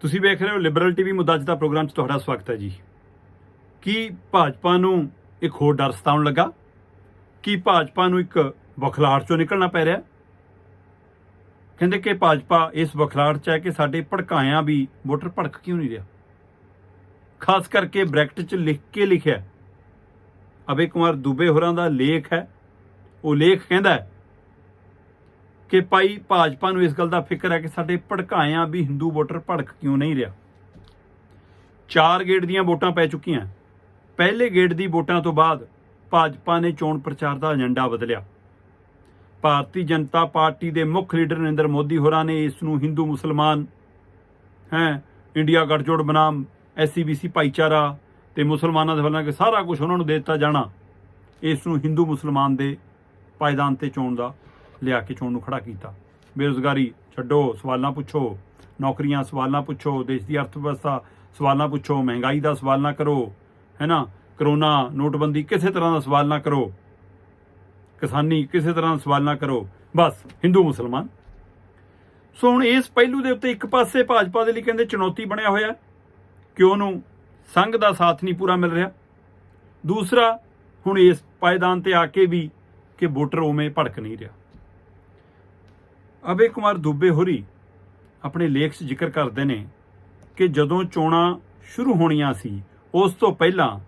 ਤੁਸੀਂ ਵੇਖ ਰਹੇ ਹੋ ਲਿਬਰਲ ਟੀਵੀ ਮੁੱਦਾ ਅੱਜ ਦਾ ਪ੍ਰੋਗਰਾਮ 'ਚ ਤੁਹਾਡਾ ਸਵਾਗਤ ਹੈ ਜੀ। ਕੀ ਭਾਜਪਾ ਨੂੰ ਇੱਕ ਹੋਰ ਡਰ ਸਤਾਉਣ ਲੱਗਾ? ਕੀ ਭਾਜਪਾ ਨੂੰ ਇੱਕ ਬਖਲਾੜ ਚੋਂ ਨਿਕਲਣਾ ਪੈ ਰਿਹਾ? ਕਹਿੰਦੇ ਕਿ ਭਾਜਪਾ ਇਸ ਬਖਲਾੜ 'ਚ ਹੈ ਕਿ ਸਾਡੇ ਭੜਕਾਇਆ ਵੀ ਵੋਟਰ ਭੜਕ ਕਿਉਂ ਨਹੀਂ ਰਿਹਾ? ਖਾਸ ਕਰਕੇ ਬ੍ਰੈਕਟ 'ਚ ਲਿਖ ਕੇ ਲਿਖਿਆ ਹੈ। ਅਬੇ ਕੁਮਾਰ ਦੁਬੇ ਹੋਰਾਂ ਦਾ ਲੇਖ ਹੈ। ਉਹ ਲੇਖ ਕਹਿੰਦਾ ਹੈ ਕਿ ਭਾਈ ਭਾਜਪਾ ਨੂੰ ਇਸ ਗੱਲ ਦਾ ਫਿਕਰ ਹੈ ਕਿ ਸਾਡੇ ਭੜਕਾਇਆ ਵੀ ਹਿੰਦੂ ਵੋਟਰ ਭੜਕ ਕਿਉਂ ਨਹੀਂ ਰਿਹਾ? ਚਾਰ ਗੇੜ ਦੀਆਂ ਵੋਟਾਂ ਪੈ ਚੁੱਕੀਆਂ। ਪਹਿਲੇ ਗੇੜ ਦੀ ਵੋਟਾਂ ਤੋਂ ਬਾਅਦ ਭਾਜਪਾ ਨੇ ਚੋਣ ਪ੍ਰਚਾਰ ਦਾ ਏਜੰਡਾ ਬਦਲਿਆ। ਭਾਰਤੀ ਜਨਤਾ ਪਾਰਟੀ ਦੇ ਮੁੱਖ ਲੀਡਰ ਨਰਿੰਦਰ ਮੋਦੀ ਹੋਰਾਂ ਨੇ ਇਸ ਨੂੰ ਹਿੰਦੂ ਮੁਸਲਮਾਨ, ਹੈ, ਇੰਡੀਆ ਗੱਠਜੋੜ ਬਨਾਮ ਐਸਸੀਬੀਸੀ ਭਾਈਚਾਰਾ ਤੇ ਮੁਸਲਮਾਨਾਂ ਦੇ ਵੱਲੋਂ ਕਿ ਸਾਰਾ ਕੁਝ ਉਹਨਾਂ ਨੂੰ ਦੇ ਦਿੱਤਾ ਜਾਣਾ, ਇਸ ਨੂੰ ਹਿੰਦੂ ਮੁਸਲਮਾਨ ਦੇ ਪਾਇਦਾਨ ਤੇ ਚੋਣ ਦਾ ਲਿਆ ਕੇ ਚੋਣ ਨੂੰ ਖੜਾ ਕੀਤਾ। ਬੇਰੁਜ਼ਗਾਰੀ, ਛੱਡੋ, ਸਵਾਲਾਂ ਪੁੱਛੋ। ਨੌਕਰੀਆਂ, ਸਵਾਲਾਂ ਪੁੱਛੋ। ਦੇਸ਼ ਦੀ ਅਰਥ ਵਿਵਸਥਾ ਸਵਾਲਾਂ ਪੁੱਛੋ। ਮਹਿੰਗਾਈ ਦਾ ਸਵਾਲ ਨਾ ਕਰੋ। ਹੈਨਾ? ਕਰੋਨਾ, ਨੋਟਬੰਦੀ, ਕਿਸੇ ਤਰ੍ਹਾਂ ਦਾ ਸਵਾਲ ਨਾ ਕਰੋ। ਕਿਸਾਨੀ, ਕਿਸੇ ਤਰ੍ਹਾਂ ਦਾ ਸਵਾਲ ਨਾ ਕਰੋ। ਬਸ, ਹਿੰਦੂ, ਮੁਸਲਮਾਨ। ਸੋ ਹੁਣ ਇਸ ਪਹਿਲੂ ਦੇ ਉੱਤੇ ਇੱਕ ਪਾਸੇ ਭਾਜਪਾ ਦੇ ਲਈ ਕਹਿੰਦੇ ਚੁਣੌਤੀ ਬਣਿਆ ਹੋਇਆ ਕਿ ਉਹਨੂੰ ਸੰਘ ਦਾ ਸਾਥ ਨਹੀਂ ਪੂਰਾ ਮਿਲ ਰਿਹਾ। ਦੂਸਰਾ, ਹੁਣ ਇਸ ਪਾਇਦਾਨ ਤੇ ਆ ਕੇ ਵੀ ਕਿ ਵੋਟਰ ਉਵੇਂ ਭੜਕ ਨਹੀਂ ਰਿਹਾ। ਅਬੇ ਕੁਮਾਰ ਦੁੱਬੇ ਹੋਰੀ ਆਪਣੇ ਲੇਖ 'ਚ ਜ਼ਿਕਰ ਕਰਦੇ ਨੇ ਕਿ ਜਦੋਂ ਚੋਣਾਂ ਸ਼ੁਰੂ ਹੋਣੀਆਂ ਸੀ, ਉਸ ਤੋਂ ਪਹਿਲਾਂ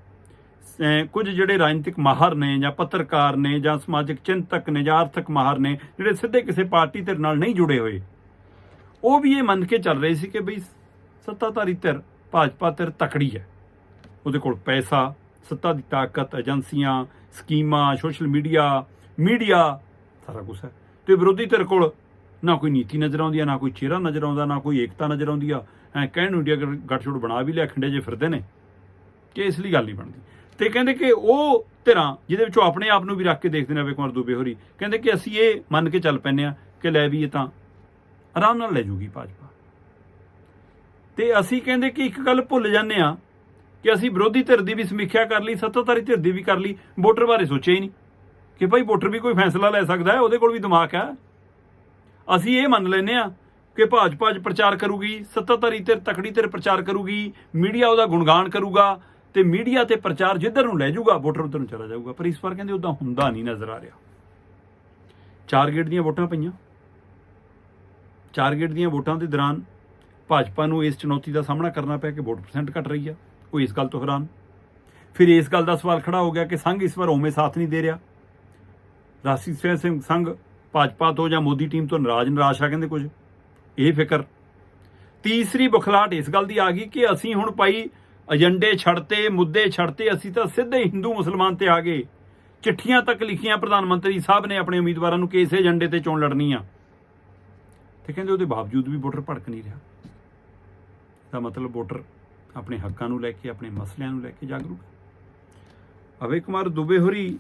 ਕੁਝ ਜਿਹੜੇ ਰਾਜਨੀਤਿਕ ਮਾਹਰ ਨੇ ਜਾਂ ਪੱਤਰਕਾਰ ਨੇ ਜਾਂ ਸਮਾਜਿਕ ਚਿੰਤਕ ਨੇ ਜਾਂ ਆਰਥਿਕ ਮਾਹਰ ਨੇ, ਜਿਹੜੇ ਸਿੱਧੇ ਕਿਸੇ ਪਾਰਟੀ ਧਿਰ ਨਾਲ ਨਹੀਂ ਜੁੜੇ ਹੋਏ, ਉਹ ਵੀ ਇਹ ਮੰਨ ਕੇ ਚੱਲ ਰਹੇ ਸੀ ਕਿ ਬਈ ਸੱਤਾਧਾਰੀ ਧਿਰ ਭਾਜਪਾ ਧਿਰ ਤਕੜੀ ਹੈ। ਉਹਦੇ ਕੋਲ ਪੈਸਾ, ਸੱਤਾ ਦੀ ਤਾਕਤ, ਏਜੰਸੀਆਂ, ਸਕੀਮਾਂ, ਸੋਸ਼ਲ ਮੀਡੀਆ ਮੀਡੀਆ, ਸਾਰਾ ਕੁਝ ਹੈ। ਤੇ ਵਿਰੋਧੀ ਧਿਰ ਕੋਲ ਨਾ ਕੋਈ ਨੀਤੀ ਨਜ਼ਰ ਆਉਂਦੀ ਆ, ਨਾ ਕੋਈ ਚਿਹਰਾ ਨਜ਼ਰ ਆਉਂਦਾ, ਨਾ ਕੋਈ ਏਕਤਾ ਨਜ਼ਰ ਆਉਂਦੀ ਆ। ਐ ਕਹਿਣ ਨੂੰ ਇੰਡੀਆ ਗੱਠਜੋੜ ਬਣਾ ਵੀ ਲਿਆ, ਖੰਡੇ ਜੇ ਫਿਰਦੇ ਨੇ। ਕਿ ਇਸ ਲਈ ਗੱਲ ਨਹੀਂ ਬਣਦੀ। ਤੇ ਕਹਿੰਦੇ ਕਿ ਉਹ ਧਿਰਾਂ, ਜਿਹਦੇ ਵਿੱਚੋਂ ਆਪਣੇ ਆਪ ਨੂੰ ਵੀ ਰੱਖ ਕੇ ਦੇਖਦੇ ਨੇ ਅਵੇ ਕੁਮਾਰ ਦੂਬੇ ਹੋਰੀ, ਕਹਿੰਦੇ ਕਿ ਅਸੀਂ ਇਹ ਮੰਨ ਕੇ ਚੱਲ ਪੈਨੇ ਆ ਕਿ ਲੈ ਵੀ ਇਹ ਤਾਂ ਆਰਾਮ ਨਾਲ ਲੈ ਜੂਗੀ ਭਾਜਪਾ। ਤੇ ਅਸੀਂ ਕਹਿੰਦੇ ਕਿ ਇੱਕ ਗੱਲ ਭੁੱਲ ਜਾਂਦੇ ਆ ਕਿ ਅਸੀਂ ਵਿਰੋਧੀ ਧਿਰ ਦੀ ਵੀ ਸਮੀਖਿਆ ਕਰ ਲਈ, ਸੱਤਾਧਾਰੀ ਧਿਰ ਦੀ ਵੀ ਕਰ ਲਈ, ਵੋਟਰ ਬਾਰੇ ਸੋਚਿਆ ਹੀ ਨਹੀਂ। ਕਿ ਭਾਈ ਵੋਟਰ ਵੀ ਕੋਈ ਫੈਸਲਾ ਲੈ ਸਕਦਾ ਹੈ, ਉਹਦੇ ਕੋਲ ਵੀ ਦਿਮਾਗ ਹੈ। ਅਸੀਂ ਇਹ ਮੰਨ ਲੈਨੇ ਆ ਕਿ ਭਾਜਪਾ ਅੱਜ ਪ੍ਰਚਾਰ ਕਰੂਗੀ, ਸੱਤਾਧਾਰੀ ਤੇ ਤਕੜੀ ਤੇ ਪ੍ਰਚਾਰ ਕਰੂਗੀ, ਮੀਡੀਆ ਉਹਦਾ ਗੁਣਗਾਨ ਕਰੂਗਾ ਤੇ ਮੀਡੀਆ ਤੇ ਪ੍ਰਚਾਰ ਜਿੱਧਰ ਨੂੰ ਲੈ ਜਾਊਗਾ, ਵੋਟਰ ਉਧਰ ਨੂੰ ਚਲਾ ਜਾਊਗਾ। ਪਰ ਇਸ ਵਾਰ ਕਹਿੰਦੇ ਉਦਾਂ ਹੁੰਦਾ ਨਹੀਂ ਨਜ਼ਰ ਆ ਰਿਹਾ। ਚਾਰ ਗੇਟ ਦੀਆਂ ਵੋਟਾਂ ਪਈਆਂ। ਚਾਰ ਗੇਟ ਦੀਆਂ ਵੋਟਾਂ ਦੇ ਦੌਰਾਨ ਭਾਜਪਾ ਨੂੰ ਇਸ ਚੁਣੌਤੀ ਦਾ ਸਾਹਮਣਾ ਕਰਨਾ ਪਿਆ ਕਿ ਵੋਟ ਪਰਸੈਂਟ ਘਟ ਰਹੀ ਆ ਉਹ ਇਸ ਗੱਲ ਤੋਂ ਹੈਰਾਨ। ਫਿਰ ਇਸ ਗੱਲ ਦਾ ਸਵਾਲ ਖੜਾ ਹੋ ਗਿਆ ਕਿ ਸੰਘ ਇਸ ਵਾਰ ਉਵੇਂ ਸਾਥ ਨਹੀਂ ਦੇ ਰਿਹਾ। ਰਾਸ਼ਟਰੀ ਸਿੰਘ ਸੰਘ ਭਾਜਪਾ ਤੋਂ ਜਾਂ ਮੋਦੀ ਟੀਮ ਤੋਂ ਨਾਰਾਜ਼ ਨਿਰਾਸ਼ ਆ ਕਹਿੰਦੇ ਕੁਝ? ਇਹ ਫਿਕਰ। ਤੀਸਰੀ ਬੁਖਲਾਟ ਇਸ ਗੱਲ ਦੀ ਆ ਗਈ ਕਿ ਅਸੀਂ ਹੁਣ ਭਾਈ ਏਜੰਡੇ ਛੱਡਤੇ, ਮੁੱਦੇ ਛੱਡਤੇ, ਅਸੀਂ ਤਾਂ ਸਿੱਧੇ ਹਿੰਦੂ ਮੁਸਲਮਾਨ ਤੇ ਆ ਗਏ। ਚਿੱਠੀਆਂ ਤੱਕ ਲਿਖੀਆਂ ਪ੍ਰਧਾਨ ਮੰਤਰੀ ਸਾਹਿਬ ਨੇ ਆਪਣੇ ਉਮੀਦਵਾਰਾਂ ਨੂੰ ਕਿ ਇਸੇ ਏਜੰਡੇ ਤੇ ਚੋਣ ਲੜਨੀ ਆ। ਤੇ ਕਹਿੰਦੇ ਉਹਦੇ ਬਾਵਜੂਦ ਵੀ ਵੋਟਰ ਭੜਕ ਨਹੀਂ ਰਿਹਾ। ਦਾ ਮਤਲਬ ਵੋਟਰ ਆਪਣੇ ਹੱਕਾਂ ਨੂੰ ਲੈ ਕੇ, ਆਪਣੇ ਮਸਲਿਆਂ ਨੂੰ ਲੈ ਕੇ ਜਾਗਰੂਕ ਹੈ ਅਵੇ ਕੁਮਾਰ ਦੁਬੇ ਹੋਰੀ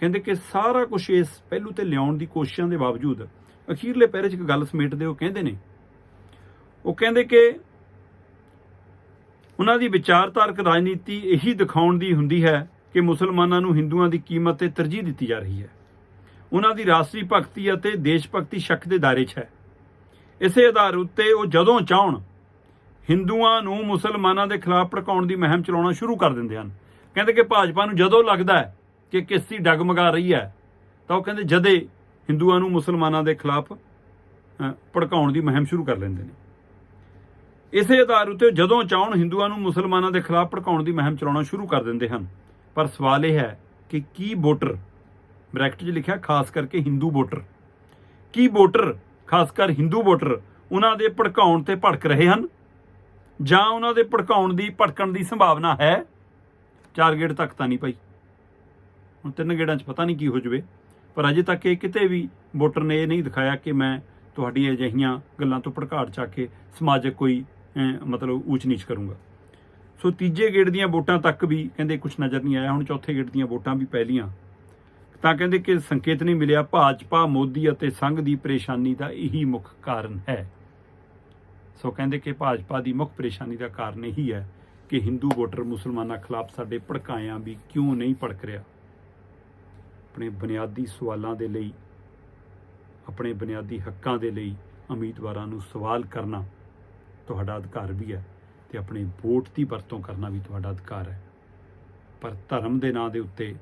ਕਹਿੰਦੇ ਕਿ ਸਾਰਾ ਕੁਝ ਇਸ ਪਹਿਲੂ ਤੇ ਲਿਆਉਣ ਦੀ ਕੋਸ਼ਿਸ਼ਾਂ ਦੇ ਬਾਵਜੂਦ ਅਖੀਰਲੇ ਪੈਰੇ 'ਚ ਇੱਕ ਗੱਲ ਸਮੇਟਦੇ ਉਹ ਕਹਿੰਦੇ ਨੇ। ਉਹ ਕਹਿੰਦੇ ਕਿ ਉਹਨਾਂ ਦੀ ਵਿਚਾਰਧਾਰਕ ਰਾਜਨੀਤੀ ਇਹੀ ਦਿਖਾਉਣ ਦੀ ਹੁੰਦੀ ਹੈ ਕਿ ਮੁਸਲਮਾਨਾਂ ਨੂੰ ਹਿੰਦੂਆਂ ਦੀ ਕੀਮਤ ਤੇ ਤਰਜੀਹ ਦਿੱਤੀ ਜਾ ਰਹੀ ਹੈ। ਉਹਨਾਂ ਦੀ ਰਾਸ਼ਟਰੀ ਭਗਤੀ ਅਤੇ ਦੇਸ਼ ਭਗਤੀ ਸ਼ੱਕ ਦੇ ਦਾਇਰੇ 'ਚ ਹੈ। ਇਸੇ ਆਧਾਰ ਉੱਤੇ ਉਹ ਜਦੋਂ ਚਾਹਣ, ਹਿੰਦੂਆਂ ਨੂੰ ਮੁਸਲਮਾਨਾਂ ਦੇ ਖਿਲਾਫ ਭੜਕਾਉਣ ਦੀ ਮੁਹਿੰਮ ਚਲਾਉਣਾ ਸ਼ੁਰੂ ਕਰ ਦਿੰਦੇ ਹਨ। ਕਹਿੰਦੇ ਕਿ ਭਾਜਪਾ ਨੂੰ ਜਦੋਂ ਲੱਗਦਾ ਹੈ ਕਿ ਕਿਸਤੀ ਡਗਮਗਾ ਰਹੀ ਹੈ, ਤਾਂ ਉਹ ਕਹਿੰਦੇ ਜਦੇ ਹਿੰਦੂਆਂ ਨੂੰ ਮੁਸਲਮਾਨਾਂ ਦੇ ਖਿਲਾਫ ਭੜਕਾਉਣ ਦੀ ਮੁਹਿੰਮ ਸ਼ੁਰੂ ਕਰ ਲੈਂਦੇ ਨੇ। ਇਸੇ ਆਧਾਰ ਉੱਤੇ ਜਦੋਂ ਚਾਹਣ ਹਿੰਦੂਆਂ ਨੂੰ ਮੁਸਲਮਾਨਾਂ ਦੇ ਖਿਲਾਫ ਭੜਕਾਉਣ ਦੀ ਮੁਹਿੰਮ ਚਲਾਉਣਾ ਸ਼ੁਰੂ ਕਰ ਦਿੰਦੇ ਹਨ, ਪਰ ਸਵਾਲ ਇਹ ਹੈ ਕਿ ਕੀ ਵੋਟਰ, ਬ੍ਰੈਕਟ 'ਚ ਲਿਖਿਆ ਖਾਸ ਕਰਕੇ ਹਿੰਦੂ ਵੋਟਰ, ਕੀ ਵੋਟਰ, ਖਾਸ ਕਰ ਹਿੰਦੂ ਵੋਟਰ, ਉਹਨਾਂ ਦੇ ਭੜਕਾਉਣ ਤੇ ਭੜਕ ਰਹੇ ਹਨ? ਜਾਂ ਉਹਨਾਂ ਦੇ ਭੜਕਾਉਣ ਦੀ ਭੜਕਣ ਦੀ ਸੰਭਾਵਨਾ ਹੈ? ਚਾਰ ਗੇੜ ਤੱਕ ਤਾਂ ਨਹੀਂ ਪਈ ਹੁਣ ਤਿੰਨ ਗੇੜਾਂ 'ਚ ਪਤਾ ਨਹੀਂ ਕੀ ਹੋ ਜਵੇ, ਪਰ ਅਜੇ ਤੱਕ ਇਹ ਕਿਤੇ ਵੀ ਵੋਟਰ ਨੇ ਇਹ ਨਹੀਂ ਦਿਖਾਇਆ ਕਿ ਮੈਂ ਤੁਹਾਡੀ ਅਜਿਹੀਆਂ ਗੱਲਾਂ ਤੋਂ ਭੜਕਾੜ ਚਾ ਕੇ ਸਮਾਜਿਕ ਕੋਈ ਮਤਲਬ ਊਚ ਨੀਚ ਕਰੂੰਗਾ। ਸੋ ਤੀਜੇ ਗੇੜ ਦੀਆਂ ਵੋਟਾਂ ਤੱਕ ਵੀ ਕਹਿੰਦੇ ਕੁਝ ਨਜ਼ਰ ਨਹੀਂ ਆਇਆ, ਹੁਣ ਚੌਥੇ ਗੇੜ ਦੀਆਂ ਵੋਟਾਂ ਵੀ ਪੈ ਤਾਂ ਕਹਿੰਦੇ ਕਿ ਸੰਕੇਤ ਨਹੀਂ ਮਿਲਿਆ, ਭਾਜਪਾ, ਮੋਦੀ ਅਤੇ ਸੰਘ ਦੀ ਪਰੇਸ਼ਾਨੀ ਦਾ ਇਹੀ ਮੁੱਖ ਕਾਰਨ ਹੈ। ਸੋ ਕਹਿੰਦੇ ਕਿ ਭਾਜਪਾ ਦੀ ਮੁੱਖ ਪਰੇਸ਼ਾਨੀ ਦਾ ਕਾਰਨ ਇਹੀ ਹੈ ਕਿ ਹਿੰਦੂ ਵੋਟਰ ਮੁਸਲਮਾਨਾਂ ਖਿਲਾਫ ਸਾਡੇ ਭੜਕਾਇਆਂ ਵੀ ਕਿਉਂ ਨਹੀਂ ਭੜਕ ਰਿਹਾ। ਆਪਣੇ ਬੁਨਿਆਦੀ ਸਵਾਲਾਂ ਦੇ ਲਈ, ਆਪਣੇ ਬੁਨਿਆਦੀ ਹੱਕਾਂ ਦੇ ਲਈ ਉਮੀਦਵਾਰਾਂ ਨੂੰ ਸਵਾਲ ਕਰਨਾ ਤੁਹਾਡਾ ਅਧਿਕਾਰ ਵੀ ਹੈ ਤੇ ਆਪਣੇ ਵੋਟ ਦੀ ਵਰਤੋਂ ਕਰਨਾ ਵੀ ਤੁਹਾਡਾ ਅਧਿਕਾਰ ਹੈ। ਪਰ ਧਰਮ ਦੇ ਨਾਂ ਦੇ ਉੱਤੇ,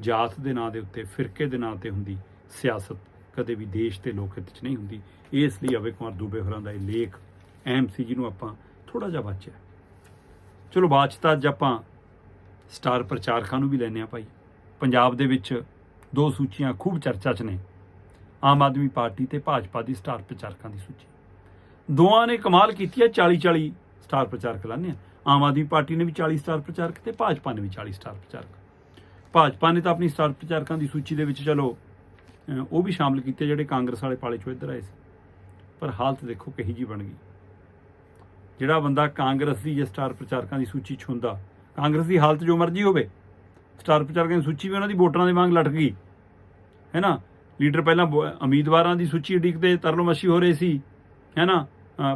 ਜਾਤ ਦੇ ਨਾਂ ਦੇ ਉੱਤੇ, ਫਿਰਕੇ ਦੇ ਨਾਂ ਤੇ ਹੁੰਦੀ ਸਿਆਸਤ ਕਦੇ ਵੀ ਦੇਸ਼ ਤੇ ਲੋਕ ਹਿੱਤ 'ਚ ਨਹੀਂ ਹੁੰਦੀ। ਇਸ ਲਈ ਅਵੇ ਕੁਮਾਰ ਦੂਬੇ ਹੋਰਾਂ ਦਾ ਇਹ ਲੇਖ ਅਹਿਮ ਸੀ ਜਿਹਨੂੰ ਆਪਾਂ ਥੋੜਾ ਜਿਹਾ ਬਚਿਆ ਚਲੋ ਬਾਅਦ 'ਚ ਤਾਂ ਅੱਜ ਆਪਾਂ ਸਟਾਰ ਪ੍ਰਚਾਰਕਾਂ ਨੂੰ ਵੀ ਲੈਨੇ ਆ ਭਾਈ। ਪੰਜਾਬ ਦੇ ਵਿੱਚ ਦੋ ਸੂਚੀਆਂ ਖੂਬ ਚਰਚਾ 'ਚ ਨੇ। ਆਮ ਆਦਮੀ ਪਾਰਟੀ ਤੇ ਭਾਜਪਾ ਦੀ ਸਟਾਰ ਪ੍ਰਚਾਰਕਾਂ ਦੀ ਸੂਚੀ। ਦੋਵਾਂ ਨੇ ਕਮਾਲ ਕੀਤੀ ਹੈ 40 40 ਸਟਾਰ ਪ੍ਰਚਾਰਕ ਲਾਣੇ ਆ। ਆਮ ਆਦਮੀ ਪਾਰਟੀ ਨੇ ਵੀ 40 ਸਟਾਰ ਪ੍ਰਚਾਰਕ ਤੇ ਭਾਜਪਾ ਨੇ ਵੀ 40 ਸਟਾਰ ਪ੍ਰਚਾਰਕ। ਭਾਜਪਾ ਨੇ ਤਾਂ ਆਪਣੀ ਸਟਾਰ ਪ੍ਰਚਾਰਕਾਂ ਦੀ ਸੂਚੀ ਦੇ ਵਿੱਚ ਚਲੋ ਉਹ ਵੀ ਸ਼ਾਮਲ ਕੀਤੇ ਜਿਹੜੇ ਕਾਂਗਰਸ ਵਾਲੇ ਪਾਲੇ ਚੋਂ ਇੱਧਰ ਆਏ ਸੀ। ਪਰ ਹਾਲਤ ਦੇਖੋ ਕਹੀ ਜੀ ਬਣ ਗਈ। ਜਿਹੜਾ ਬੰਦਾ ਕਾਂਗਰਸ ਦੀ ਜਾਂ ਸਟਾਰ ਪ੍ਰਚਾਰਕਾਂ ਦੀ ਸੂਚੀ 'ਚ ਹੁੰਦਾ ਕਾਂਗਰਸ ਦੀ ਹਾਲਤ ਜੋ ਮਰਜ਼ੀ ਹੋਵੇ ਸਟਾਰ ਪ੍ਰਚਾਰਕਾਂ ਦੀ ਸੂਚੀ ਵੀ ਉਹਨਾਂ ਦੀ ਵੋਟਰਾਂ ਦੇ ਵਾਂਗ ਲਟਕ ਗਈ। ਹੈ ਨਾ? ਲੀਡਰ ਪਹਿਲਾਂ ਵੋ- ਉਮੀਦਵਾਰਾਂ ਦੀ ਸੂਚੀ ਉਡੀਕਦੇ ਤਰਲੋਮੱਛੀ ਹੋ ਰਹੇ ਸੀ। ਹੈ ਨਾ?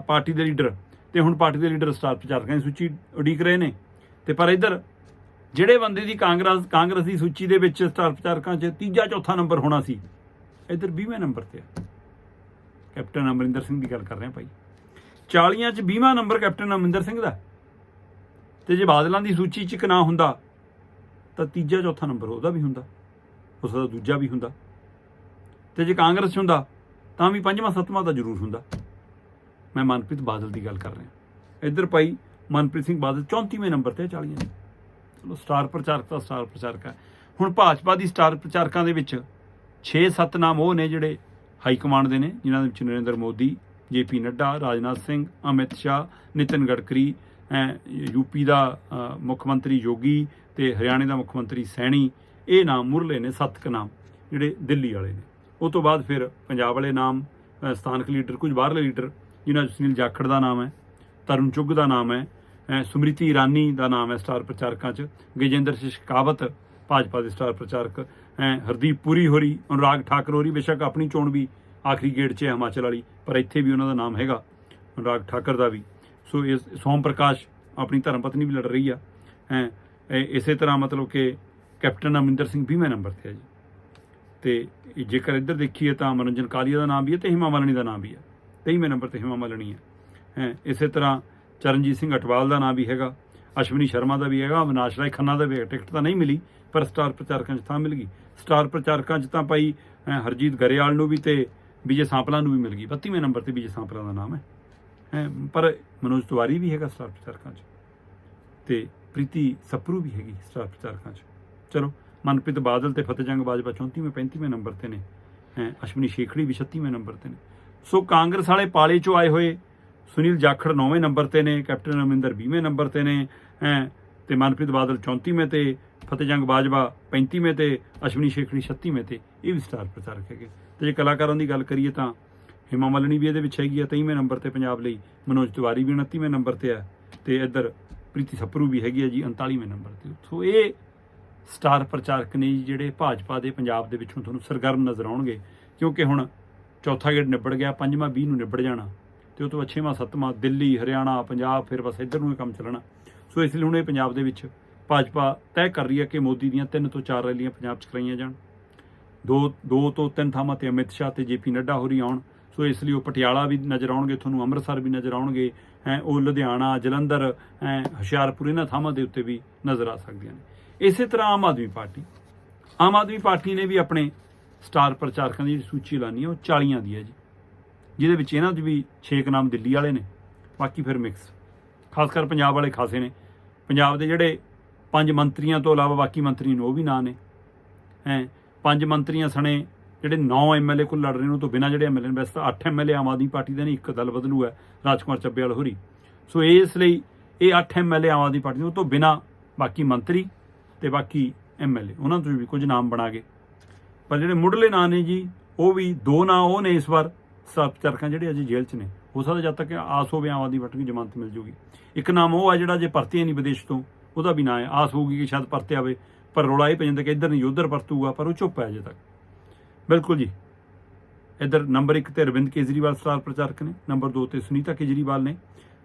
ਪਾਰਟੀ ਦੇ ਲੀਡਰ। ਤੇ ਹੁਣ ਪਾਰਟੀ ਦੇ ਲੀਡਰ ਸਟਾਰ ਪ੍ਰਚਾਰਕਾਂ ਦੀ ਸੂਚੀ ਉਡੀਕ ਰਹੇ ਨੇ। ਤੇ ਪਰ ਇੱਧਰ ਜਿਹੜੇ ਬੰਦੇ ਦੀ ਕਾਂਗਰਸ ਕਾਂਗਰਸ ਦੀ ਸੂਚੀ ਦੇ ਵਿੱਚ ਸਟਾਰ ਪ੍ਰਚਾਰਕਾਂ 'ਚ ਤੀਜਾ ਚੌਥਾ ਨੰਬਰ ਹੋਣਾ ਸੀ, ਇੱਧਰ 20ਵੇਂ ਨੰਬਰ ਤੇ ਆ। ਕੈਪਟਨ ਅਮਰਿੰਦਰ ਸਿੰਘ ਦੀ ਗੱਲ ਕਰ ਰਹੇ ਹਾਂ ਭਾਈ। 40ਾਂ 'ਚ 20ਵਾਂ ਨੰਬਰ ਕੈਪਟਨ ਅਮਰਿੰਦਰ ਸਿੰਘ ਦਾ। ਤੇ ਜੇ ਬਾਦਲਾਂ ਦੀ ਸੂਚੀ 'ਚ ਇੱਕ ਨਾ ਹੁੰਦਾ ਤਾਂ ਤੀਜਾ ਚੌਥਾ ਨੰਬਰ ਉਹਦਾ ਵੀ ਹੁੰਦਾ ਉਸ ਦਾ ਦੂਜਾ ਵੀ ਹੁੰਦਾ। ਤੇ ਜੇ ਕਾਂਗਰਸ ਹੁੰਦਾ, ਤਾਂ ਵੀ ਪੰਜਵਾਂ, ਸੱਤਵਾਂ ਤਾਂ ਜ਼ਰੂਰ ਹੁੰਦਾ। ਮੈਂ ਮਨਪ੍ਰੀਤ ਬਾਦਲ ਦੀ ਗੱਲ ਕਰ ਰਿਹਾ। ਇੱਧਰ ਭਾਈ ਮਨਪ੍ਰੀਤ ਸਿੰਘ ਬਾਦਲ 34ਵੇਂ ਨੰਬਰ ਤੇ 40 ਨੇ ਚਲੋ, ਸਟਾਰ ਪ੍ਰਚਾਰਕ ਤਾਂ ਸਟਾਰ ਪ੍ਰਚਾਰਕ ਹੈ ਹੁਣ ਭਾਜਪਾ ਦੀ ਸਟਾਰ ਪ੍ਰਚਾਰਕਾਂ ਦੇ ਵਿੱਚ 6-7 ਨਾਮ ਉਹ ਨੇ ਜਿਹੜੇ ਹਾਈ ਕਮਾਂਡ ਦੇ ਨੇ, ਜਿਨ੍ਹਾਂ ਦੇ ਵਿੱਚ ਨਰਿੰਦਰ ਮੋਦੀ, ਜੇਪੀ ਨੱਡਾ, ਰਾਜਨਾਥ ਸਿੰਘ, ਅਮਿਤ ਸ਼ਾਹ, ਨਿਤਿਨ ਗਡਕਰੀ ਅਹ ਯੂਪੀ ਦਾ ਮੁੱਖ ਮੰਤਰੀ ਯੋਗੀ ਤੇ ਹਰਿਆਣੇ ਦਾ ਮੁੱਖ ਮੰਤਰੀ ਸੈਣੀ ਇਹ ਨਾਮ ਮੁਰਲੇ ਨੇ ਸੱਤ ਕੁ ਨਾਮ ਜਿਹੜੇ ਦਿੱਲੀ ਵਾਲੇ ਨੇ। ਉਹ ਤੋਂ ਬਾਅਦ ਫਿਰ ਪੰਜਾਬ ਵਾਲੇ ਨਾਮ ਸਥਾਨਕ ਲੀਡਰ ਕੁਝ ਬਾਹਰਲੇ ਲੀਡਰ ਜਿਨ੍ਹਾਂ 'ਚ ਸੁਨੀਲ ਜਾਖੜ ਦਾ ਨਾਮ ਹੈ ਤਰੁਣ ਚੁੱਗ ਦਾ ਨਾਮ ਹੈ ਅਹ, ਸਮ੍ਰਿਤੀ ਇਰਾਨੀ ਦਾ ਨਾਮ ਹੈ ਸਟਾਰ ਪ੍ਰਚਾਰਕਾਂ 'ਚ ਗਜੇਂਦਰ ਸਿੰਘ ਭਾਜਪਾ ਦੇ ਸਟਾਰ ਪ੍ਰਚਾਰਕ ਅਹ, ਹਰਦੀਪ ਪੁਰੀ ਹੋਰੀ ਅਨੁਰਾਗ ਠਾਕਰ ਹੋਰੀ ਬੇਸ਼ੱਕ ਆਪਣੀ ਚੋਣ ਵੀ ਆਖਰੀ ਗੇੜ 'ਚ ਹੈ ਹਿਮਾਚਲ ਵਾਲੀ ਪਰ ਇੱਥੇ ਵੀ ਉਹਨਾਂ ਦਾ ਨਾਮ ਹੈਗਾ ਅਨੁਰਾਗ ਠਾਕਰ ਦਾ ਵੀ। ਸੋ ਇਸ ਸੋਮ ਪ੍ਰਕਾਸ਼ ਆਪਣੀ ਧਰਮ ਪਤਨੀ ਵੀ ਲੜ ਰਹੀ ਆ ਹੈ ਇਸੇ ਤਰ੍ਹਾਂ ਮਤਲਬ ਕਿ ਕੈਪਟਨ ਅਮਰਿੰਦਰ ਸਿੰਘ 20ਵੇਂ ਨੰਬਰ ਤੇ ਹੈ ਜੀ। ਤੇ ਜੇਕਰ ਇੱਧਰ ਦੇਖੀਏ ਤਾਂ ਮਨੋਰੰਜਨ ਕਾਲੀਆ ਦਾ ਨਾਮ ਵੀ ਹੈ ਤੇ ਹਿਮਾ ਮਾਲਣੀ ਦਾ ਨਾਮ ਵੀ ਹੈ। 23ਵੇਂ ਨੰਬਰ ਤੇ ਹਿਮਾ ਮਾਲਣੀ ਹੈ। ਹੈ, ਇਸੇ ਤਰ੍ਹਾਂ ਚਰਨਜੀਤ ਸਿੰਘ ਅਟਵਾਲ ਦਾ ਨਾਮ ਵੀ ਹੈਗਾ, ਅਸ਼ਵਨੀ ਸ਼ਰਮਾ ਦਾ ਵੀ ਹੈਗਾ, ਅਵਿਨਾਸ਼ ਰਾਏ ਖੰਨਾ ਦਾ ਵੀ ਹੈ। ਟਿਕਟ ਤਾਂ ਨਹੀਂ ਮਿਲੀ, ਪਰ ਸਟਾਰ ਪ੍ਰਚਾਰਕਾਂ 'ਚ ਤਾਂ ਮਿਲ ਗਈ। ਸਟਾਰ ਪ੍ਰਚਾਰਕਾਂ 'ਚ ਤਾਂ ਭਾਈ ਹਰਜੀਤ ਗਰੇਵਾਲ ਨੂੰ ਵੀ ਤੇ ਵਿਜੇ ਸਾਂਪਲਾ ਨੂੰ ਵੀ ਮਿਲ ਗਈ। 32ਵੇਂ ਨੰਬਰ ਤੇ ਵਿਜੇ ਸਾਂਪਲਾ ਦਾ ਨਾਮ ਹੈ। ਹੈ, ਪਰ ਮਨੋਜ ਤਿਵਾਰੀ ਵੀ ਹੈਗਾ ਸਟਾਰ ਪ੍ਰਚਾਰਕਾਂ 'ਚ। ਤੇ ਪ੍ਰੀਤੀ ਸਪਰੂ ਵੀ ਹੈਗੀ ਸਟਾਰ ਪ੍ਰਚਾਰਕਾਂ 'ਚ। ਚਲੋ, ਮਨਪ੍ਰੀਤ ਬਾਦਲ ਤੇ ਫਤਿਹਜੰਗ ਬਾਜਵਾ 34ਵੇਂ 35ਵੇਂ ਨੰਬਰ ਤੇ ਨੇ। ਹੈ, ਅਸ਼ਵਨੀ ਸ਼ੇਖੜੀ ਵੀ 36ਵੇਂ ਨੰਬਰ ਤੇ ਨੇ। ਸੋ ਕਾਂਗਰਸ ਵਾਲੇ ਪਾਲੇ 'ਚੋਂ ਆਏ ਹੋਏ ਸੁਨੀਲ ਜਾਖੜ 9ਵੇਂ ਨੰਬਰ ਤੇ ਨੇ, ਕੈਪਟਨ ਅਮਰਿੰਦਰ 20ਵੇਂ ਨੰਬਰ ਤੇ ਨੇ, ਹੈ, ਤੇ ਮਨਪ੍ਰੀਤ ਬਾਦਲ 34ਵੇਂ ਤੇ ਫਤਿਹਜੰਗ ਬਾਜਵਾ 35ਵੇਂ ਤੇ, ਅਸ਼ਵਨੀ ਸ਼ੇਖੜੀ 36ਵੇਂ ਤੇ, ਇਹ ਵੀ ਸਟਾਰ ਪ੍ਰਚਾਰਕ ਹੈਗੇ। ਤੇ ਜੇ ਕਲਾਕਾਰਾਂ ਦੀ ਗੱਲ ਕਰੀਏ ਤਾਂ ਹਿਮਾ ਮਾਲਿਨੀ ਵੀ ਇਹਦੇ ਵਿੱਚ ਹੈਗੀ ਆ 23ਵੇਂ ਨੰਬਰ ਤੇ ਪੰਜਾਬ ਲਈ, ਮਨੋਜ ਤਿਵਾਰੀ ਵੀ 29ਵੇਂ ਨੰਬਰ ਤੇ ਹੈ ਤੇ ਇੱਧਰ ਪ੍ਰੀਤੀ ਸਪਰੂ ਵੀ ਹੈਗੀ ਹੈ ਜੀ 39ਵੇਂ ਨੰਬਰ ਤੇ। ਸੋ ਇਹ ਸਟਾਰ ਪ੍ਰਚਾਰਕ ਨੇ ਜੀ, ਜਿਹੜੇ ਭਾਜਪਾ ਦੇ, ਪੰਜਾਬ ਦੇ ਵਿੱਚੋਂ ਤੁਹਾਨੂੰ ਸਰਗਰਮ ਨਜ਼ਰ ਆਉਣਗੇ, ਕਿਉਂਕਿ ਹੁਣ ਚੌਥਾ ਗੇੜ ਨਿਬੜ ਗਿਆ, ਪੰਜਵਾਂ 20 ਨੂੰ ਨਿਬੜ ਜਾਣਾ, ਤੇ ਉਹ ਤੋਂ ਛੇਵਾਂ, ਸੱਤਵਾਂ, ਦਿੱਲੀ, ਹਰਿਆਣਾ, ਪੰਜਾਬ, ਫਿਰ ਬਸ ਇੱਧਰ ਨੂੰ ਇਹ ਕੰਮ ਚੱਲਣਾ। ਸੋ ਇਸ ਲਈ ਹੁਣ ਇਹ ਪੰਜਾਬ ਦੇ ਵਿੱਚ ਭਾਜਪਾ ਤੈਅ ਕਰ ਰਹੀ ਹੈ ਕਿ ਮੋਦੀ ਦੀਆਂ ਤਿੰਨ ਤੋਂ ਚਾਰ ਰੈਲੀਆਂ ਪੰਜਾਬ 'ਚ ਕਰਾਈਆਂ ਜਾਣ। ਦੋ ਦੋ ਤੋਂ ਤਿੰਨ ਥਾਵਾਂ ਤੇ ਅਮਿਤ ਸ਼ਾਹ ਤੇ ਜੇਪੀ ਨੱਡਾ ਹੋਰੀ ਆਉਣ। ਸੋ ਇਸ ਲਈ ਉਹ ਪਟਿਆਲਾ ਵੀ ਨਜ਼ਰ ਆਉਣਗੇ, ਤੁਹਾਨੂੰ ਅੰਮ੍ਰਿਤਸਰ ਵੀ ਨਜ਼ਰ ਆਉਣਗੇ ਉਹ ਲੁਧਿਆਣਾ, ਜਲੰਧਰ, ਹੈ, ਹੁਸ਼ਿਆਰਪੁਰ, ਇਹਨਾਂ ਥਾਵਾਂ ਦੇ ਉੱਤੇ ਵੀ ਨਜ਼ਰ ਆ ਸਕਦੀਆਂ ਨੇ। ਇਸੇ ਤਰ੍ਹਾਂ ਆਮ ਆਦਮੀ ਪਾਰਟੀ। ਆਮ ਆਦਮੀ ਪਾਰਟੀ ਨੇ ਵੀ ਆਪਣੇ ਸਟਾਰ ਪ੍ਰਚਾਰਕਾਂ ਦੀ ਜਿਹੜੀ ਸੂਚੀ ਐਲਾਨੀ ਹੈ ਉਹ 40 ਦੀ ਹੈ ਜੀ। ਜਿਹਦੇ ਵਿੱਚ ਇਹਨਾਂ 'ਚ ਵੀ 6 ਨਾਮ ਦਿੱਲੀ ਵਾਲੇ ਨੇ, ਬਾਕੀ ਫਿਰ ਮਿਕਸ ਖਾਸ ਕਰ ਪੰਜਾਬ ਵਾਲੇ ਖਾਸੇ ਨੇ। ਪੰਜਾਬ ਦੇ ਜਿਹੜੇ ਪੰਜ ਮੰਤਰੀਆਂ ਤੋਂ ਇਲਾਵਾ ਬਾਕੀ ਮੰਤਰੀ ਨੂੰ ਉਹ ਵੀ ਨਾਂ ਨੇ। ਹੈ, ਪੰਜ ਮੰਤਰੀਆਂ ਸਣੇ ਜਿਹੜੇ 9 ਐਮਐਲਏ ਕੋਲ ਲੜ ਰਹੇ ਨੇ, ਉਹ ਤੋਂ ਬਿਨਾਂ ਜਿਹੜੇ ਐਮਐਲਏ ਨੇ, ਵੈਸੇ ਤਾਂ 8 ਐਮਐਲਏ ਆਮ ਆਦਮੀ ਪਾਰਟੀ ਦੇ ਨੇ, ਇੱਕ ਦਲ ਬਦਲੂ ਹੈ, ਰਾਜਕੁਮਾਰ ਚੱਬੇਵਾਲ ਹੋਰੀ। ਸੋ ਇਸ ਲਈ ਇਹ 8 ਐਮਐਲਏ ਆਮ ਆਦਮੀ ਪਾਰਟੀ ਦੇ ਉਹ ਤੋਂ ਬਿਨਾਂ ਬਾਕੀ ਮੰਤਰੀ ਤੇ ਬਾਕੀ ਐਮਐਲਏ ਉਹਨਾਂ ਤੋਂ ਵੀ ਕੁਝ ਨਾਮ ਬਣਾ ਗਏ ਪਰ ਜਿਹੜੇ ਮੁੱਢਲੇ ਨਾਂ ਨੇ ਜੀ, ਉਹ ਵੀ ਦੋ ਨਾਂ ਉਹ ਨੇ ਇਸ ਵਾਰ ਸਬ ਜਿਹੜੇ ਅਜੇ ਜੇਲ੍ਹ 'ਚ ਨੇ। ਹੋ ਸਕਦਾ ਜਦ ਤੱਕ ਆਸ ਹੋਵੇ ਆਮ ਆਦਮੀ ਪਾਰਟੀ ਨੂੰ ਜ਼ਮਾਨਤ ਮਿਲ ਜੂਗੀ। ਇੱਕ ਨਾਮ ਉਹ ਆ ਜਿਹੜਾ ਜੇ ਭਰਤੀ ਨਹੀਂ ਵਿਦੇਸ਼ ਤੋਂ, ਉਹਦਾ ਵੀ ਨਾਂ ਹੈ। ਆਸ ਹੋਊਗੀ ਕਿ ਸ਼ਾਇਦ ਪਰਤੇ ਆਵੇ ਪਰ ਰੌਲਾ ਇਹ ਪੈ ਜਾਂਦਾ ਕਿ ਇੱਧਰ ਨਹੀਂ, ਉੱਧਰ ਪਰਤੂਗਾ, ਪਰ ਉਹ ਚੁੱਪ ਹੈ ਅਜੇ ਤੱਕ। ਬਿਲਕੁਲ ਜੀ। ਇੱਧਰ ਨੰਬਰ 1 ਤੇ ਅਰਵਿੰਦ ਕੇਜਰੀਵਾਲ ਸਟਾਰ ਪ੍ਰਚਾਰਕ ਨੇ, ਨੰਬਰ 2 ਤੇ ਸੁਨੀਤਾ ਕੇਜਰੀਵਾਲ ਨੇ,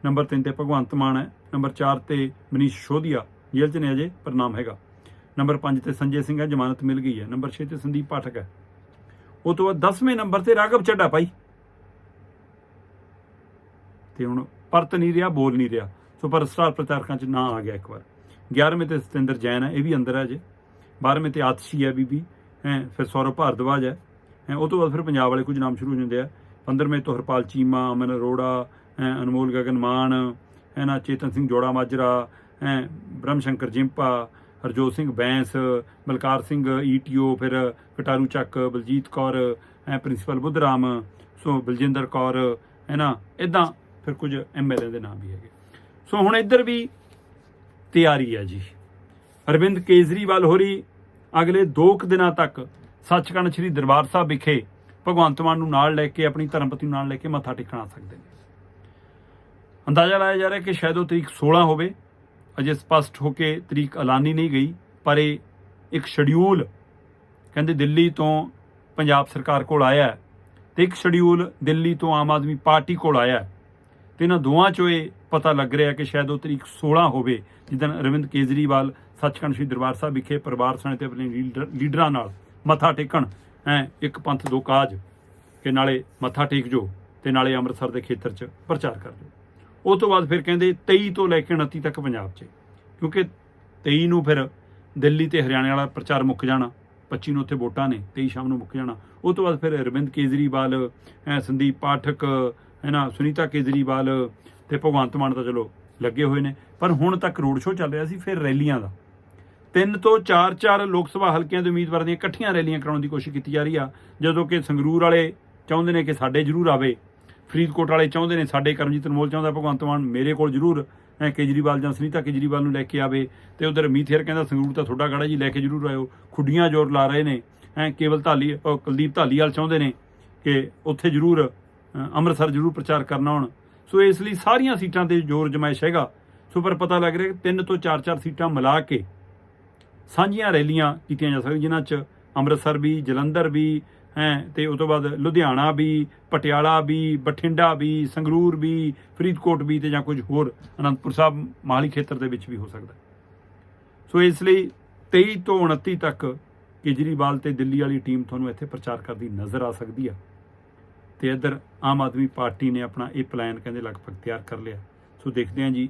ਨੰਬਰ 3 ਤੇ ਭਗਵੰਤ ਮਾਨ ਹੈ, ਨੰਬਰ 4 ਤੇ ਮਨੀਸ਼ ਸ਼ੋਧੀਆ, ਜੇਲ੍ਹ 'ਚ ਨੇ ਅਜੇ, ਪਰ ਨਾਮ ਹੈਗਾ। ਨੰਬਰ 5 ਤੇ ਸੰਜੇ ਸਿੰਘ ਹੈ, ਜ਼ਮਾਨਤ ਮਿਲ ਗਈ ਹੈ। ਨੰਬਰ 6 ਤੇ ਸੰਦੀਪ ਪਾਠਕ ਹੈ। ਉਹ ਤੋਂ ਬਾਅਦ 10ਵੇਂ ਨੰਬਰ ਤੇ ਰਾਘਵ ਚੱਡਾ ਭਾਈ। ਤੇ ਹੁਣ ਪਰਤ ਨਹੀਂ ਰਿਹਾ, ਬੋਲ ਨਹੀਂ ਰਿਹਾ। ਸੋ ਪਰ ਸਟਾਰ ਪ੍ਰਚਾਰਕਾਂ 'ਚ ਨਾਂ ਆ ਗਿਆ ਇੱਕ ਵਾਰ। 11ਵੇਂ ਤੇ ਸਤਿੰਦਰ ਜੈਨ ਹੈ, ਇਹ ਵੀ ਅੰਦਰ ਹੈ ਜੇ 12ਵੇਂ ਤੇ ਆਤਸ਼ੀ ਹੈ ਬੀਬੀ। ਹੈ ਫਿਰ ਸੌਰਵ ਭਾਰਦਵਾਜ ਹੈ। ਹੈਂ, ਉਹ ਤੋਂ ਬਾਅਦ ਫਿਰ ਪੰਜਾਬ ਵਾਲੇ ਕੁਝ ਨਾਮ ਸ਼ੁਰੂ ਹੋ ਜਾਂਦੇ ਆ। 15ਵੇਂ ਤੋਂ ਹਰਪਾਲ ਚੀਮਾ ਅਮਨ ਅਰੋੜਾ ਹੈਂ, ਅਨਮੋਲ ਗਗਨ ਮਾਨ ਹੈ ਨਾ ਚੇਤਨ ਸਿੰਘ ਜੋੜਾ ਮਾਜਰਾ ਹੈ ਬ੍ਰਹਮ ਸ਼ੰਕਰ ਜਿੰਪਾ ਹਰਜੋਤ ਸਿੰਘ ਬੈਂਸ ਬਲਕਾਰ ਸਿੰਘ ਈਟੀਓ ਫਿਰ ਕਟਾਰੂ ਚੱਕ ਬਲਜੀਤ ਕੌਰ ਹੈ ਪ੍ਰਿੰਸੀਪਲ ਬੁੱਧਰਾਮ ਸੋ ਬਲਜਿੰਦਰ ਕੌਰ ਹੈ ਨਾ ਇਦਾਂ ਫਿਰ ਕੁਝ ਐਮਐਲਏ ਦੇ ਨਾਮ ਵੀ ਹੈਗੇ। ਸੋ ਹੁਣ ਇੱਧਰ ਵੀ ਤਿਆਰੀ ਹੈ ਜੀ। ਅਰਵਿੰਦ ਕੇਜਰੀਵਾਲ ਹੋਰੀ ਅਗਲੇ 2 ਕੁ ਦਿਨਾਂ ਤੱਕ ਸੱਚਖੰਡ ਸ੍ਰੀ ਦਰਬਾਰ ਸਾਹਿਬ ਵਿਖੇ ਭਗਵੰਤ ਮਾਨ ਨੂੰ ਨਾਲ ਲੈ ਕੇ, ਆਪਣੀ ਧਰਮਪਤੀ ਨੂੰ ਨਾਲ ਲੈ ਕੇ ਮੱਥਾ ਟੇਕਣ ਆ ਸਕਦੇ ਨੇ। ਅੰਦਾਜ਼ਾ ਲਾਇਆ ਜਾ ਰਿਹਾ ਕਿ ਸ਼ਾਇਦ ਉਹ ਤਰੀਕ 16 ਹੋਵੇ। ਅਜੇ ਸਪਸ਼ਟ ਹੋ ਕੇ ਤਰੀਕ ਐਲਾਨੀ ਨਹੀਂ ਗਈ, ਪਰ ਇਹ ਇੱਕ ਸ਼ਡਿਊਲ ਕਹਿੰਦੇ ਦਿੱਲੀ ਤੋਂ ਪੰਜਾਬ ਸਰਕਾਰ ਕੋਲ ਆਇਆ ਹੈ ਤੇ ਇੱਕ ਸ਼ਡਿਊਲ ਦਿੱਲੀ ਤੋਂ ਆਮ ਆਦਮੀ ਪਾਰਟੀ ਕੋਲ ਆਇਆ ਹੈ। ਤੇ ਇਹਨਾਂ ਦੋਵਾਂ ਚੋਂ ਇਹ ਪਤਾ ਲੱਗ ਰਿਹਾ ਕਿ ਸ਼ਾਇਦ ਉਹ ਤਰੀਕ 16 ਹੋਵੇ, ਜਿੱਦਣ ਅਰਵਿੰਦ ਕੇਜਰੀਵਾਲ ਸੱਚਖੰਡ ਸ੍ਰੀ ਦਰਬਾਰ ਸਾਹਿਬ ਵਿਖੇ ਪਰਿਵਾਰ ਸਣੇ ਤੇ ਆਪਣੇ ਲੀਡਰ- ਲੀਡਰਾਂ ਨਾਲ ਮੱਥਾ ਟੇਕਣ, ਹੈ, ਇੱਕ ਪੰਥ ਦੋ ਕਾਜ ਕਿ ਨਾਲੇ ਮੱਥਾ ਟੇਕ ਜੋ ਤੇ ਨਾਲੇ ਅੰਮ੍ਰਿਤਸਰ ਦੇ ਖੇਤਰ 'ਚ ਪ੍ਰਚਾਰ ਕਰ ਜੋ। ਉਹ ਤੋਂ ਬਾਅਦ ਫਿਰ ਕਹਿੰਦੇ 23 ਤੋਂ ਲੈ ਕੇ 29 ਤੱਕ ਪੰਜਾਬ 'ਚ। ਕਿਉਂਕਿ 23 ਨੂੰ ਫਿਰ ਦਿੱਲੀ ਤੇ ਹਰਿਆਣੇ ਵਾਲਾ ਪ੍ਰਚਾਰ ਮੁੱਕ ਜਾਣਾ 25 ਨੂੰ ਉੱਥੇ ਵੋਟਾਂ ਨੇ 23 ਸ਼ਾਮ ਨੂੰ ਮੁੱਕ ਜਾਣਾ। ਉਹ ਤੋਂ ਬਾਅਦ ਫਿਰ ਅਰਵਿੰਦ ਕੇਜਰੀਵਾਲ, ਹੈ, ਸੰਦੀਪ ਪਾਠਕ ਹੈ ਨਾ ਸੁਨੀਤਾ ਕੇਜਰੀਵਾਲ ਤੇ ਭਗਵੰਤ ਮਾਨ ਤਾਂ ਚਲੋ ਲੱਗੇ ਹੋਏ ਨੇ। ਪਰ ਹੁਣ ਤੱਕ ਰੋਡ ਸ਼ੋਅ ਚੱਲ ਰਿਹਾ ਸੀ ਫਿਰ ਰੈਲੀਆਂ ਦਾ। ਤਿੰਨ ਤੋਂ ਚਾਰ ਚਾਰ ਲੋਕ ਸਭਾ ਹਲਕਿਆਂ ਦੇ ਉਮੀਦਵਾਰਾਂ ਦੀਆਂ ਇਕੱਠੀਆਂ ਰੈਲੀਆਂ ਕਰਾਉਣ ਦੀ ਕੋਸ਼ਿਸ਼ ਕੀਤੀ ਜਾ ਰਹੀ ਆ। ਜਦੋਂ ਕਿ ਸੰਗਰੂਰ ਵਾਲੇ ਚਾਹੁੰਦੇ ਨੇ ਕਿ ਸਾਡੇ ਜ਼ਰੂਰ ਆਵੇ। ਫਰੀਦਕੋਟ ਵਾਲੇ ਚਾਹੁੰਦੇ ਨੇ ਸਾਡੇ ਕਰਮਜੀਤ ਅਨਮੋਲ ਚਾਹੁੰਦਾ, ਭਗਵੰਤ ਮਾਨ ਮੇਰੇ ਕੋਲ ਜ਼ਰੂਰ ਹੈ ਕੇਜਰੀਵਾਲ ਜਾਂ ਸੁਨੀਤਾ ਕੇਜਰੀਵਾਲ ਨੂੰ ਲੈ ਕੇ ਆਵੇ ਤੇ ਉਧਰ ਮੀਥੇਰ ਕਹਿੰਦਾ, ਸੰਗਰੂਰ ਤਾਂ ਤੁਹਾਡਾ ਗੜਾ ਜੀ, ਲੈ ਕੇ ਜ਼ਰੂਰ ਆਇਓ। ਖੁੱਡੀਆਂ ਜ਼ੋਰ ਲਾ ਰਹੇ ਨੇ। ਹੈ ਕੇਵਲ ਧਾਲੀ ਕੁਲਦੀਪ ਧਾਲੀਵਾਲ ਚਾਹੁੰਦੇ ਨੇ ਕਿ ਉੱਥੇ ਜ਼ਰੂਰ ਅੰਮ੍ਰਿਤਸਰ ਜ਼ਰੂਰ ਪ੍ਰਚਾਰ ਕਰਨਾ ਹੁਣ ਸੋ ਇਸ ਲਈ ਸਾਰੀਆਂ ਸੀਟਾਂ ਤੇ ਜ਼ੋਰ ਜਮਾਇਸ਼ ਹੈਗਾ। ਸੋ ਪਰ ਪਤਾ ਲੱਗ ਰਿਹਾ ਕਿ ਤਿੰਨ ਤੋਂ ਚਾਰ ਚਾਰ ਸੀਟਾਂ ਮਿਲਾ ਕੇ ਸਾਂਝੀਆਂ ਰੈਲੀਆਂ ਕੀਤੀਆਂ ਜਾ ਸਕਦੀਆਂ, ਜਿਨ੍ਹਾਂ 'ਚ ਅੰਮ੍ਰਿਤਸਰ ਵੀ, ਜਲੰਧਰ ਵੀ, ਹੈ, ਤੇ ਉਸ ਤੋਂ ਬਾਅਦ ਲੁਧਿਆਣਾ ਵੀ, ਪਟਿਆਲਾ ਵੀ, ਬਠਿੰਡਾ ਵੀ, ਸੰਗਰੂਰ ਵੀ, ਫਰੀਦਕੋਟ ਵੀ ਤੇ ਜਾਂ ਕੁਝ ਹੋਰ ਅਨੰਦਪੁਰ ਸਾਹਿਬ ਮਾਲੀ ਖੇਤਰ ਦੇ ਵਿੱਚ ਵੀ ਹੋ ਸਕਦਾ। ਸੋ ਇਸ ਲਈ 23 ਤੋਂ 29 ਤੱਕ ਕੇਜਰੀਵਾਲ ਤੇ ਦਿੱਲੀ ਵਾਲੀ ਟੀਮ ਤੁਹਾਨੂੰ ਇੱਥੇ ਪ੍ਰਚਾਰ ਕਰਦੀ ਨਜ਼ਰ ਆ ਸਕਦੀ ਆ। ਤੇ ਇੱਧਰ ਆਮ ਆਦਮੀ ਪਾਰਟੀ ਨੇ ਆਪਣਾ ਇਹ ਪਲਾਨ ਕਹਿੰਦੇ ਲਗਭਗ ਤਿਆਰ ਕਰ ਲਿਆ। ਸੋ ਦੇਖਦੇ ਹਾਂ ਜੀ,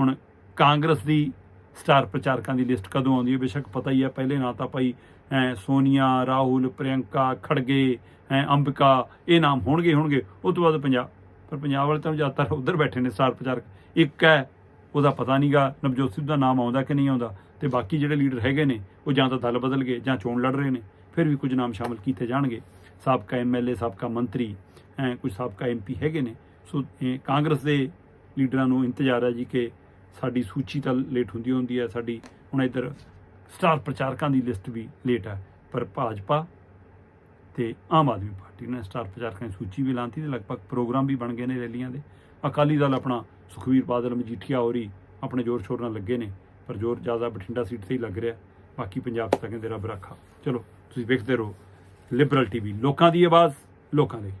ਹੁਣ ਕਾਂਗਰਸ ਦੀ ਸਟਾਰ ਪ੍ਰਚਾਰਕਾਂ ਦੀ ਲਿਸਟ ਕਦੋਂ ਆਉਂਦੀ ਹੈ? ਬੇਸ਼ੱਕ ਪਤਾ ਹੀ ਹੈ, ਪਹਿਲੇ ਨਾਂ ਤਾਂ ਭਾਈ, ਐ ਸੋਨੀਆ, ਰਾਹੁਲ, ਪ੍ਰਿਯੰਕਾ, ਖੜਗੇ, ਐ ਅੰਬਿਕਾ, ਇਹ ਨਾਮ ਹੋਣਗੇ ਹੋਣਗੇ। ਉਹ ਤੋਂ ਬਾਅਦ ਪੰਜਾਬ ਪਰ ਪੰਜਾਬ ਵਾਲੇ ਤਾਂ ਜ਼ਿਆਦਾਤਰ ਉੱਧਰ ਬੈਠੇ ਨੇ ਸਟਾਰ ਪ੍ਰਚਾਰਕ। ਇੱਕ ਹੈ, ਉਹਦਾ ਪਤਾ ਨਹੀਂਗਾ ਨਵਜੋਤ ਸਿੱਧੂ ਦਾ ਨਾਮ ਆਉਂਦਾ ਕਿ ਨਹੀਂ ਆਉਂਦਾ। ਤੇ ਬਾਕੀ ਜਿਹੜੇ ਲੀਡਰ ਹੈਗੇ ਨੇ, ਉਹ ਜਾਂ ਤਾਂ ਦਲ ਬਦਲ ਗਏ ਜਾਂ ਚੋਣ ਲੜ ਰਹੇ ਨੇ। ਫਿਰ ਵੀ ਕੁਝ ਨਾਮ ਸ਼ਾਮਲ ਕੀਤੇ ਜਾਣਗੇ। ਸਾਬਕਾ ਐਮਐਲਏ ਸਾਬਕਾ ਮੰਤਰੀ, ਐ ਕੁਝ ਸਾਬਕਾ ਐਮਪੀ ਹੈਗੇ ਨੇ। ਸੋ, ਇਹ ਕਾਂਗਰਸ ਦੇ ਲੀਡਰਾਂ ਨੂੰ ਇੰਤਜ਼ਾਰ ਹੈ ਜੀ ਕਿ ਸਾਡੀ ਸੂਚੀ ਤਾਂ ਲੇਟ ਹੁੰਦੀ ਹੁੰਦੀ ਹੈ, ਸਾਡੀ ਹੁਣ ਇੱਧਰ ਸਟਾਰ ਪ੍ਰਚਾਰਕਾਂ ਦੀ ਲਿਸਟ ਵੀ ਲੇਟ ਹੈ, ਪਰ ਭਾਜਪਾ ਤੇ ਆਮ ਆਦਮੀ ਪਾਰਟੀ ਨੇ ਸਟਾਰ ਪ੍ਰਚਾਰਕਾਂ ਦੀ ਸੂਚੀ ਵੀ ਲਾਂਤੀ ਤੇ ਲਗਭਗ ਪ੍ਰੋਗਰਾਮ ਵੀ ਬਣ ਗਏ ਨੇ ਰੈਲੀਆਂ ਦੇ। ਅਕਾਲੀ ਦਲ ਆਪਣਾ ਸੁਖਵੀਰ ਬਾਦਲ, ਮਜੀਠੀਆ ਹੋਰੀ ਆਪਣੇ ਜ਼ੋਰ ਸ਼ੋਰ ਨਾਲ ਲੱਗੇ ਨੇ, ਪਰ ਜ਼ੋਰ ਜ਼ਿਆਦਾ ਬਠਿੰਡਾ ਸੀਟ ਤੇ ਹੀ ਲੱਗ ਰਿਹਾ। ਬਾਕੀ ਪੰਜਾਬ 'ਚ ਤਾਂ ਕਹਿੰਦੇ ਰੱਬ ਰੱਖਾ। ਚਲੋ, ਤੁਸੀਂ ਵੇਖਦੇ ਰਹੋ ਲਿਬਰਲ ਟੀਵੀ ਲੋਕਾਂ ਦੀ ਆਵਾਜ਼, ਲੋਕਾਂ ਦੀ